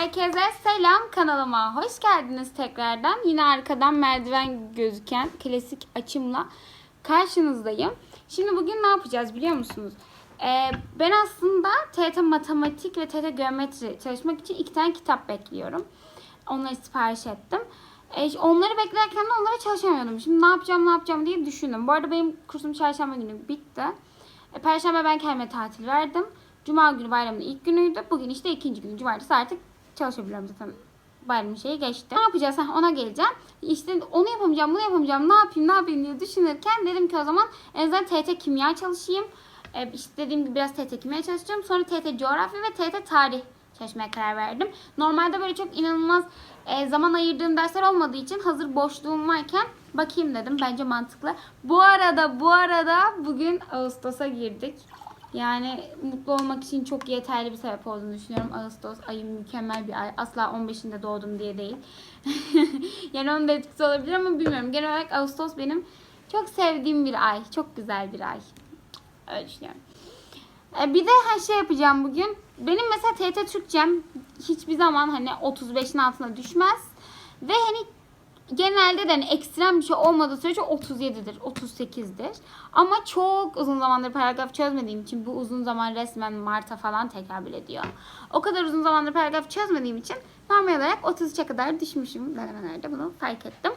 Herkese selam kanalıma hoş geldiniz tekrardan. Yine arkadan merdiven gözüken klasik açımla karşınızdayım. Şimdi bugün ne yapacağız biliyor musunuz? Ee, ben aslında TYT Matematik ve TYT Geometri çalışmak için iki tane kitap bekliyorum. Onları sipariş ettim. Ee, onları beklerken de onlara çalışamıyordum. Şimdi ne yapacağım ne yapacağım diye düşündüm. Bu arada benim kursum çarşamba günü bitti. E, Perşembe ben kendime tatil verdim. Cuma günü bayramın ilk günüydü. Bugün işte ikinci gün. Cumartesi artık çalışabiliyorum zaten. Bayramın şeyi geçti. Ne yapacağız? Ha, ona geleceğim. İşte onu yapamayacağım, bunu yapamayacağım. Ne yapayım, ne yapayım diye düşünürken dedim ki o zaman en azından TYT kimya çalışayım. E, işte dediğim gibi biraz TYT kimya çalışacağım. Sonra TYT coğrafya ve TYT tarih çalışmaya karar verdim. Normalde böyle çok inanılmaz e, zaman ayırdığım dersler olmadığı için hazır boşluğum varken bakayım dedim. Bence mantıklı. Bu arada bu arada bugün Ağustos'a girdik. Yani mutlu olmak için çok yeterli bir sebep olduğunu düşünüyorum. Ağustos ayı mükemmel bir ay. Asla 15'inde doğdum diye değil. yani onun da etkisi olabilir ama bilmiyorum. Genel olarak Ağustos benim çok sevdiğim bir ay. Çok güzel bir ay. Öyle düşünüyorum. E, Bir de her şey yapacağım bugün. Benim mesela TYT Türkçem hiçbir zaman hani 35'in altına düşmez. Ve hani genelde de hani ekstrem bir şey olmadığı sürece 37'dir, 38'dir. Ama çok uzun zamandır paragraf çözmediğim için bu uzun zaman resmen Mart'a falan tekabül ediyor. O kadar uzun zamandır paragraf çözmediğim için normal olarak 33'e kadar düşmüşüm denemelerde bunu fark ettim.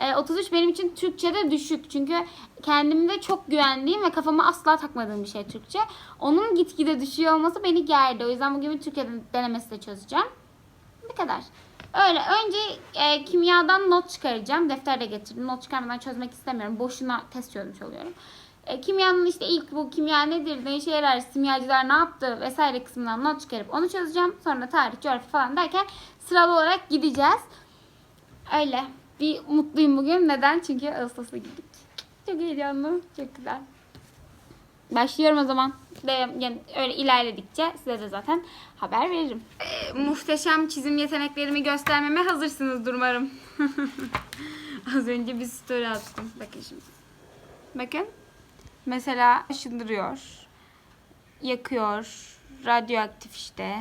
Ee, 33 benim için Türkçe'de düşük. Çünkü kendimde çok güvendiğim ve kafama asla takmadığım bir şey Türkçe. Onun gitgide düşüyor olması beni gerdi. O yüzden bugün bir Türkçe denemesi de çözeceğim. Bu kadar. Öyle. Önce e, kimyadan not çıkaracağım. Defter de getirdim. Not çıkarmadan çözmek istemiyorum. Boşuna test çözmüş oluyorum. E, kimyanın işte ilk bu kimya nedir, ne işe yarar, simyacılar ne yaptı vesaire kısmından not çıkarıp onu çözeceğim. Sonra tarih, coğrafya falan derken sıralı olarak gideceğiz. Öyle. Bir mutluyum bugün. Neden? Çünkü Ağustos'a gittik. Çok heyecanlı. Çok güzel. Başlıyorum o zaman. Yani öyle ilerledikçe size de zaten haber veririm. Ee, muhteşem çizim yeteneklerimi göstermeme hazırsınız umarım. Az önce bir story attım. Bakın şimdi. Bakın. Mesela ışındırıyor. Yakıyor. Radyoaktif işte.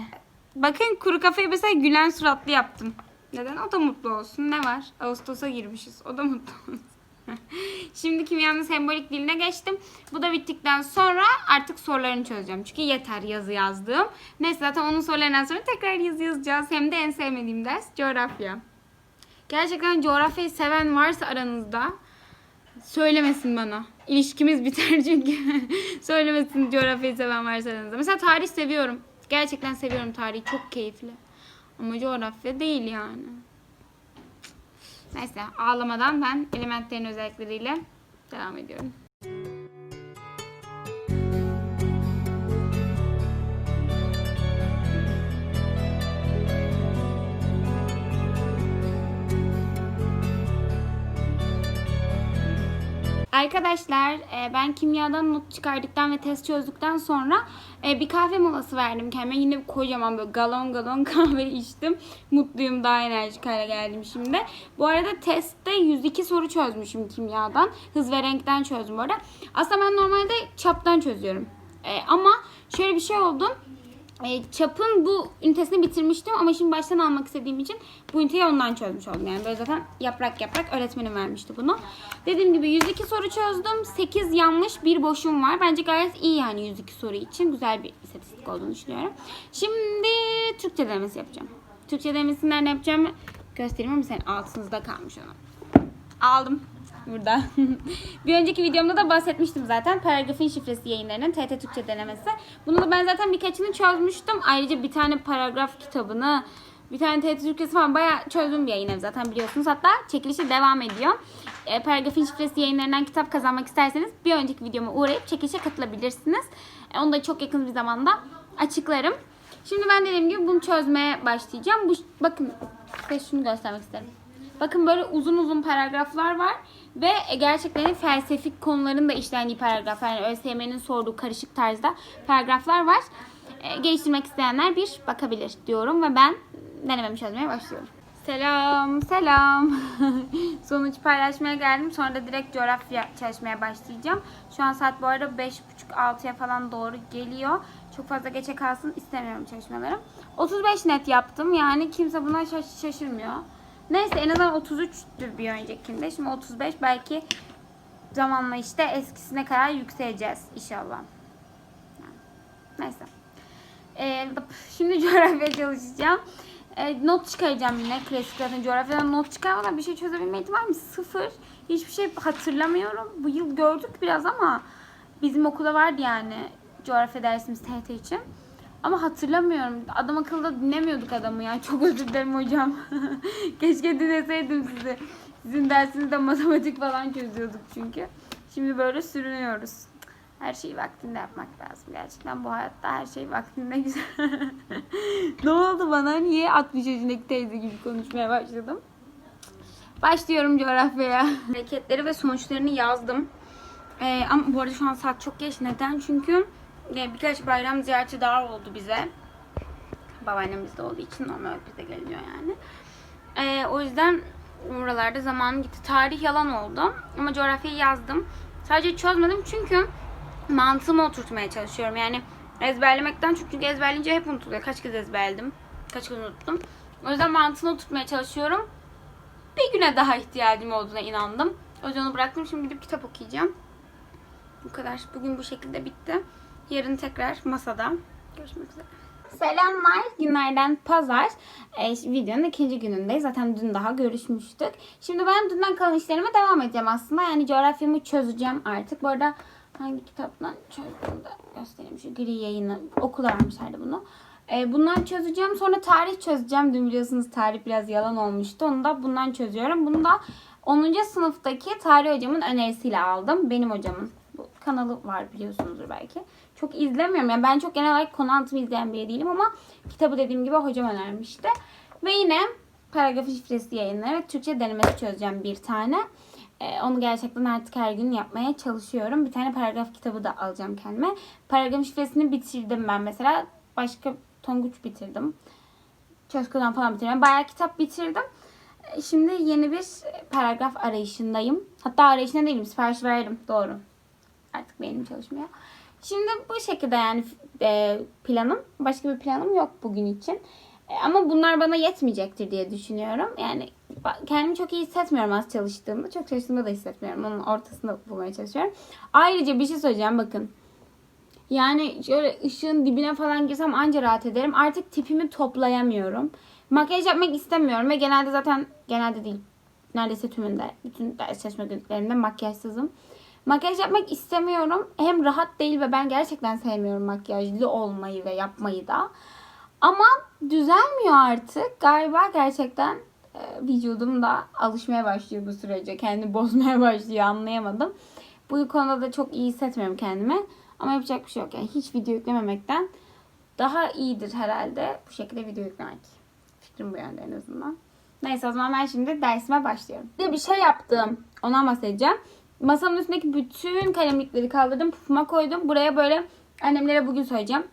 Bakın kuru kafayı mesela gülen suratlı yaptım. Neden? O da mutlu olsun. Ne var? Ağustos'a girmişiz. O da mutlu olsun. Şimdi kimyanın sembolik diline geçtim. Bu da bittikten sonra artık sorularını çözeceğim. Çünkü yeter yazı yazdığım. Neyse zaten onun sorularından sonra tekrar yazı yazacağız. Hem de en sevmediğim ders coğrafya. Gerçekten coğrafyayı seven varsa aranızda söylemesin bana. İlişkimiz biter çünkü. söylemesin coğrafyayı seven varsa aranızda. Mesela tarih seviyorum. Gerçekten seviyorum tarihi. Çok keyifli. Ama coğrafya değil yani. Neyse ağlamadan ben elementlerin özellikleriyle devam ediyorum. Arkadaşlar e, ben kimyadan not çıkardıktan ve test çözdükten sonra e, bir kahve molası verdim kendime. Yine kocaman böyle galon galon kahve içtim. Mutluyum daha enerjik hale geldim şimdi. Bu arada testte 102 soru çözmüşüm kimyadan. Hız ve renkten çözdüm bu arada. Aslında ben normalde çaptan çözüyorum. E, ama şöyle bir şey oldu. E, çapın bu ünitesini bitirmiştim ama şimdi baştan almak istediğim için bu üniteyi ondan çözmüş oldum. Yani böyle zaten yaprak yaprak öğretmenim vermişti bunu. Dediğim gibi 102 soru çözdüm. 8 yanlış, bir boşum var. Bence gayet iyi yani 102 soru için. Güzel bir istatistik olduğunu düşünüyorum. Şimdi Türkçe denemesi yapacağım. Türkçe denemesini nerede yapacağım göstereyim ama senin altınızda kalmış ona. Aldım burada. bir önceki videomda da bahsetmiştim zaten. Paragrafın şifresi yayınlarının TT Türkçe denemesi. Bunu da ben zaten birkaçını çözmüştüm. Ayrıca bir tane paragraf kitabını, bir tane TT Türkçesi falan bayağı çözdüm bir yayın zaten biliyorsunuz. Hatta çekilişi devam ediyor. E, paragrafın şifresi yayınlarından kitap kazanmak isterseniz bir önceki videoma uğrayıp çekilişe katılabilirsiniz. E, onu da çok yakın bir zamanda açıklarım. Şimdi ben dediğim gibi bunu çözmeye başlayacağım. Bu bakın size şunu göstermek isterim. Bakın böyle uzun uzun paragraflar var ve gerçekten felsefik konuların da işlendiği paragraflar. Yani ÖSYM'nin sorduğu karışık tarzda paragraflar var. Ee, geliştirmek isteyenler bir bakabilir diyorum ve ben denememi çözmeye başlıyorum. Selam, selam. Sonuç paylaşmaya geldim. Sonra da direkt coğrafya çalışmaya başlayacağım. Şu an saat bu arada 5.30-6'ya falan doğru geliyor. Çok fazla geçe kalsın istemiyorum çalışmalarım. 35 net yaptım. Yani kimse buna şaş- şaşırmıyor. Neyse en azından 33'tü bir öncekinde. Şimdi 35 belki zamanla işte eskisine kadar yükseleceğiz inşallah. Neyse. Ee, şimdi coğrafya çalışacağım. Ee, not çıkaracağım yine. Klasik zaten coğrafyadan not çıkarmadan bir şey çözebilme ihtimalim sıfır. Hiçbir şey hatırlamıyorum. Bu yıl gördük biraz ama bizim okulda vardı yani coğrafya dersimiz TRT için. Ama hatırlamıyorum. Adam akıllı dinlemiyorduk adamı ya. Çok özür dilerim hocam. Keşke dinleseydim sizi. Sizin dersinizde matematik falan çözüyorduk çünkü. Şimdi böyle sürünüyoruz. Her şeyi vaktinde yapmak lazım. Gerçekten bu hayatta her şey vaktinde güzel. ne oldu bana? Niye 60 yaşındaki teyze gibi konuşmaya başladım? Başlıyorum coğrafyaya. Hareketleri ve sonuçlarını yazdım. Ee, ama bu arada şu an saat çok geç. Neden? Çünkü e, birkaç bayram ziyareti daha oldu bize. Babaannemiz de olduğu için normal bize geliniyor yani. Ee, o yüzden oralarda zaman gitti. Tarih yalan oldu. Ama coğrafyayı yazdım. Sadece çözmedim çünkü mantığımı oturtmaya çalışıyorum. Yani ezberlemekten çünkü ezberleyince hep unutuluyor. Kaç kez ezberledim. Kaç kez unuttum. O yüzden mantığını oturtmaya çalışıyorum. Bir güne daha ihtiyacım olduğuna inandım. O yüzden onu bıraktım. Şimdi gidip kitap okuyacağım. Bu kadar. Bugün bu şekilde bitti. Yarın tekrar masada. Görüşmek üzere. Selamlar. Günlerden pazar. Ee, videonun ikinci günündeyiz. Zaten dün daha görüşmüştük. Şimdi ben dünden kalan işlerime devam edeceğim aslında. Yani coğrafyamı çözeceğim artık. Bu arada hangi kitaptan çözdüm de göstereyim. Şu gri yayını. Okula vermişlerdi bunu. Ee, bundan çözeceğim. Sonra tarih çözeceğim. Dün biliyorsunuz tarih biraz yalan olmuştu. Onu da bundan çözüyorum. Bunu da 10. sınıftaki tarih hocamın önerisiyle aldım. Benim hocamın. Kanalı var biliyorsunuzdur belki. Çok izlemiyorum. Yani ben çok genel olarak konu anlatımı izleyen biri değilim ama kitabı dediğim gibi hocam önermişti. Ve yine paragrafı şifresi yayınları Türkçe denemesi çözeceğim bir tane. Ee, onu gerçekten artık her gün yapmaya çalışıyorum. Bir tane paragraf kitabı da alacağım kendime. Paragraf şifresini bitirdim ben mesela. Başka Tonguç bitirdim. Çözko'dan falan bitirdim. Bayağı kitap bitirdim. Ee, Şimdi yeni bir paragraf arayışındayım. Hatta arayışında değilim. Sipariş verdim. Doğru. Artık beynim çalışmıyor. Şimdi bu şekilde yani e, planım. Başka bir planım yok bugün için. E, ama bunlar bana yetmeyecektir diye düşünüyorum. Yani kendimi çok iyi hissetmiyorum az çalıştığımda. Çok çalıştığımda da hissetmiyorum. Onun ortasında bulmaya çalışıyorum. Ayrıca bir şey söyleyeceğim bakın. Yani şöyle ışığın dibine falan girsem anca rahat ederim. Artık tipimi toplayamıyorum. Makyaj yapmak istemiyorum ve genelde zaten genelde değil. Neredeyse tümünde, bütün ders çalışma günlerinde makyajsızım. Makyaj yapmak istemiyorum. Hem rahat değil ve ben gerçekten sevmiyorum makyajlı olmayı ve yapmayı da. Ama düzelmiyor artık. Galiba gerçekten e, vücudum da alışmaya başlıyor bu sürece. Kendini bozmaya başlıyor anlayamadım. Bu konuda da çok iyi hissetmiyorum kendimi. Ama yapacak bir şey yok. Yani hiç video yüklememekten daha iyidir herhalde bu şekilde video yüklemek. Fikrim bu yönde en azından. Neyse o zaman ben şimdi dersime başlıyorum. Bir bir şey yaptım. Ondan bahsedeceğim. Masamın üstündeki bütün kalemlikleri kaldırdım. Pufuma koydum. Buraya böyle annemlere bugün söyleyeceğim.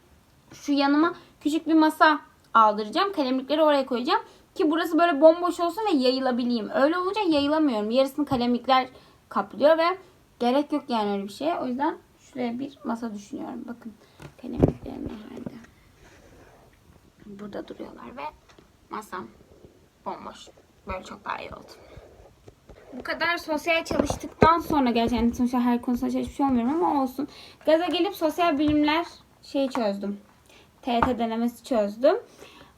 Şu yanıma küçük bir masa aldıracağım. Kalemlikleri oraya koyacağım. Ki burası böyle bomboş olsun ve yayılabileyim. Öyle olunca yayılamıyorum. Yarısını kalemlikler kaplıyor ve gerek yok yani öyle bir şeye. O yüzden şuraya bir masa düşünüyorum. Bakın kalemliklerim herhalde. Burada duruyorlar ve masam bomboş. Böyle çok daha iyi oldu. Bu kadar sosyal çalıştıktan sonra gerçekten sonuçta her konusunda çalışmış olmuyorum ama olsun. Gaza gelip sosyal bilimler şeyi çözdüm. TET denemesi çözdüm.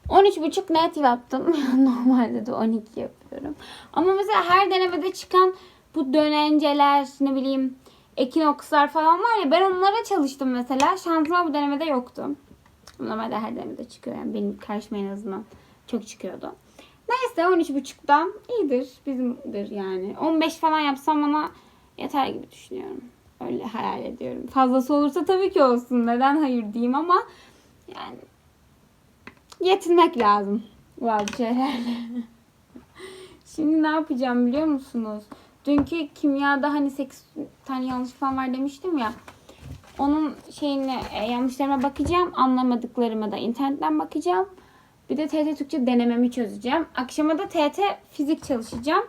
13.5 net yaptım. Normalde de 12 yapıyorum. Ama mesela her denemede çıkan bu dönenceler ne bileyim ekinokslar falan var ya ben onlara çalıştım mesela. Şansıma bu denemede yoktu. Normalde her denemede çıkıyor yani benim karşıma en azından çok çıkıyordu. Neyse 13.5'dan iyidir. Bizimdir yani. 15 falan yapsam bana yeter gibi düşünüyorum. Öyle hayal ediyorum. Fazlası olursa tabii ki olsun. Neden hayır diyeyim ama yani yetinmek lazım bazı şeylerle. Şimdi ne yapacağım biliyor musunuz? Dünkü kimyada hani 8 tane yanlış falan var demiştim ya. Onun şeyine e, yanlışlarıma bakacağım. Anlamadıklarıma da internetten bakacağım. Bir de TT Türkçe denememi çözeceğim. Akşama da TT fizik çalışacağım.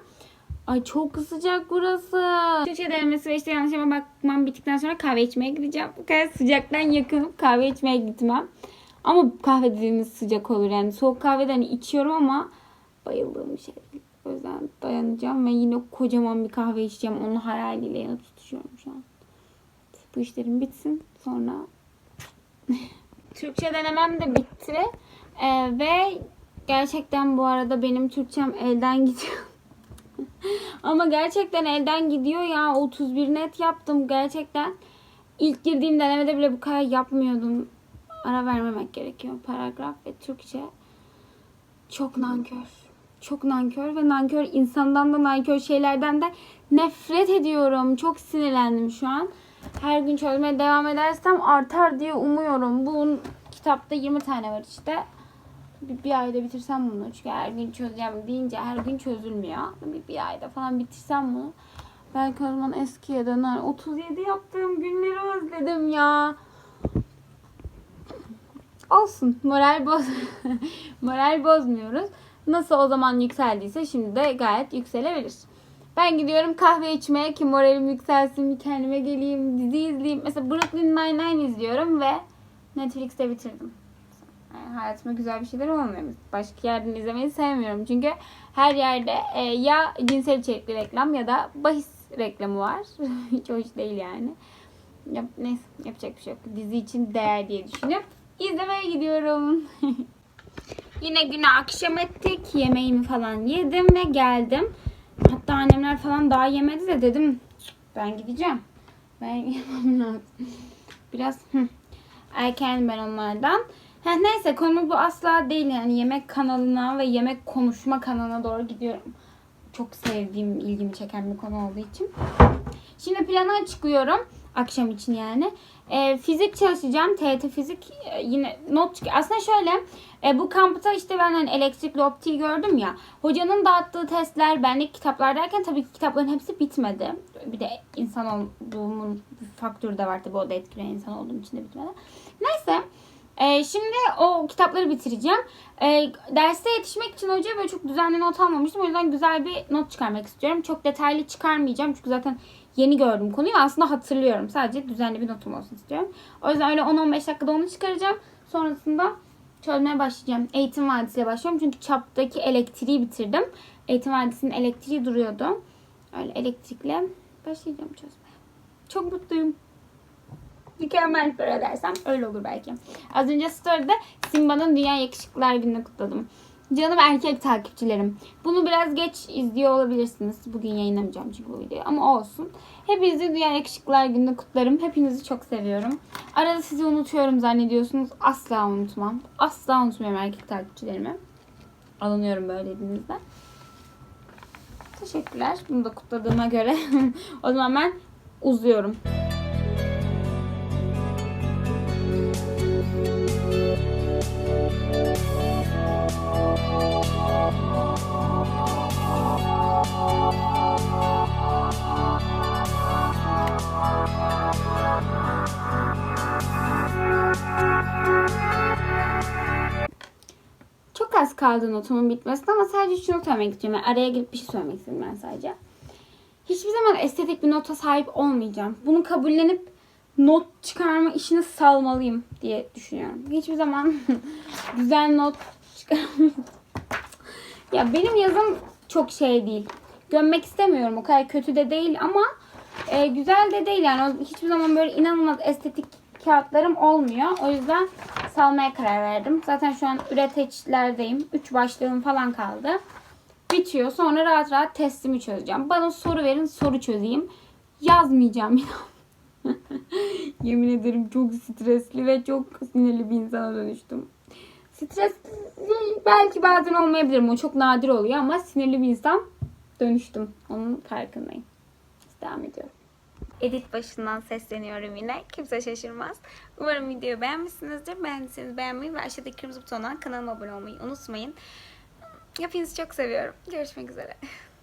Ay çok sıcak burası. Türkçe denemesi ve işte yanlış ama bakmam bittikten sonra kahve içmeye gideceğim. Bu kadar sıcaktan yakınım. Kahve içmeye gitmem. Ama kahve dediğiniz sıcak olur yani. Soğuk kahveden hani içiyorum ama bayıldığım bir şey. O yüzden dayanacağım ve yine kocaman bir kahve içeceğim. Onun hayaliyle yanıp tutuşuyorum şu an. Bu işlerim bitsin. Sonra Türkçe denemem de bitti. Ee, ve gerçekten bu arada benim Türkçem elden gidiyor. Ama gerçekten elden gidiyor ya. 31 net yaptım gerçekten. İlk girdiğim denemede bile bu kadar yapmıyordum. Ara vermemek gerekiyor. Paragraf ve Türkçe çok nankör. Çok nankör ve nankör insandan da nankör şeylerden de nefret ediyorum. Çok sinirlendim şu an. Her gün çözmeye devam edersem artar diye umuyorum. Bu kitapta 20 tane var işte. Bir, bir ayda bitirsem bunu. Çünkü her gün çözeceğim deyince her gün çözülmüyor. Bir, bir ayda falan bitirsem bunu. Belki o zaman eskiye döner. 37 yaptığım günleri özledim ya. Olsun. Moral boz moral bozmuyoruz. Nasıl o zaman yükseldiyse şimdi de gayet yükselebilir. Ben gidiyorum kahve içmeye ki moralim yükselsin, kendime geleyim, dizi izleyeyim. Mesela Brooklyn Nine-Nine izliyorum ve Netflix'te bitirdim. Yani hayatıma güzel bir şeyler olmuyor. Başka yerden izlemeyi sevmiyorum. Çünkü her yerde e, ya cinsel içerikli reklam ya da bahis reklamı var. Hiç hoş değil yani. Yap, neyse yapacak bir şey yok. Dizi için değer diye düşünüp izlemeye gidiyorum. Yine güne akşam ettik. Yemeğimi falan yedim ve geldim. Hatta annemler falan daha yemedi de dedim ben gideceğim. Ben yemem lazım. Biraz hı, erken ben onlardan. Ha, neyse konu bu asla değil yani yemek kanalına ve yemek konuşma kanalına doğru gidiyorum. Çok sevdiğim, ilgimi çeken bir konu olduğu için. Şimdi plana açıklıyorum. Akşam için yani. E, fizik çalışacağım. TET fizik e, yine not çıkıyor. Aslında şöyle e, bu kampta işte ben hani elektrikli optiği gördüm ya. Hocanın dağıttığı testler benlik kitaplar derken tabii ki kitapların hepsi bitmedi. Bir de insan olduğumun faktörü de var tabii o da etkileyen insan olduğum için de bitmedi. Neyse. E, şimdi o kitapları bitireceğim. E, derste yetişmek için hocaya böyle çok düzenli not almamıştım. O yüzden güzel bir not çıkarmak istiyorum. Çok detaylı çıkarmayacağım. Çünkü zaten yeni gördüm konuyu aslında hatırlıyorum. Sadece düzenli bir notum olsun istiyorum. O yüzden öyle 10-15 dakikada onu çıkaracağım. Sonrasında çözmeye başlayacağım. Eğitim vadisiyle başlıyorum. Çünkü çaptaki elektriği bitirdim. Eğitim vadisinin elektriği duruyordu. Öyle elektrikle başlayacağım çözmeye. Çok mutluyum. Mükemmel para dersem öyle olur belki. Az önce story'de Simba'nın Dünya Yakışıklılar Günü'nü kutladım. Canım erkek takipçilerim. Bunu biraz geç izliyor olabilirsiniz. Bugün yayınlamayacağım çünkü bu videoyu ama olsun. Hepinizi Dünya Yakışıklılar Günü'nü kutlarım. Hepinizi çok seviyorum. Arada sizi unutuyorum zannediyorsunuz. Asla unutmam. Asla unutmuyorum erkek takipçilerimi. Alınıyorum böyle dediğinizde. Teşekkürler. Bunu da kutladığıma göre. o zaman ben uzuyorum. Kaldı notumun bitmesine ama sadece şunu söylemek istiyorum. Yani araya girip bir şey söylemek istedim ben sadece. Hiçbir zaman estetik bir nota sahip olmayacağım. Bunu kabullenip not çıkarma işini salmalıyım diye düşünüyorum. Hiçbir zaman güzel not çıkarmayacağım. ya benim yazım çok şey değil. Gömmek istemiyorum. O kadar kötü de değil ama e, güzel de değil yani. O- Hiçbir zaman böyle inanılmaz estetik kağıtlarım olmuyor. O yüzden salmaya karar verdim. Zaten şu an üreteçlerdeyim. 3 başlığım falan kaldı. Bitiyor. Sonra rahat rahat testimi çözeceğim. Bana soru verin soru çözeyim. Yazmayacağım inan. Yemin ederim çok stresli ve çok sinirli bir insana dönüştüm. Stres belki bazen olmayabilirim. O çok nadir oluyor ama sinirli bir insan dönüştüm. Onun farkındayım. Devam ediyorum. Edit başından sesleniyorum yine. Kimse şaşırmaz. Umarım videoyu beğenmişsinizdir. Beğendiyseniz beğenmeyi ve aşağıdaki kırmızı butondan kanalıma abone olmayı unutmayın. Hepinizi çok seviyorum. Görüşmek üzere.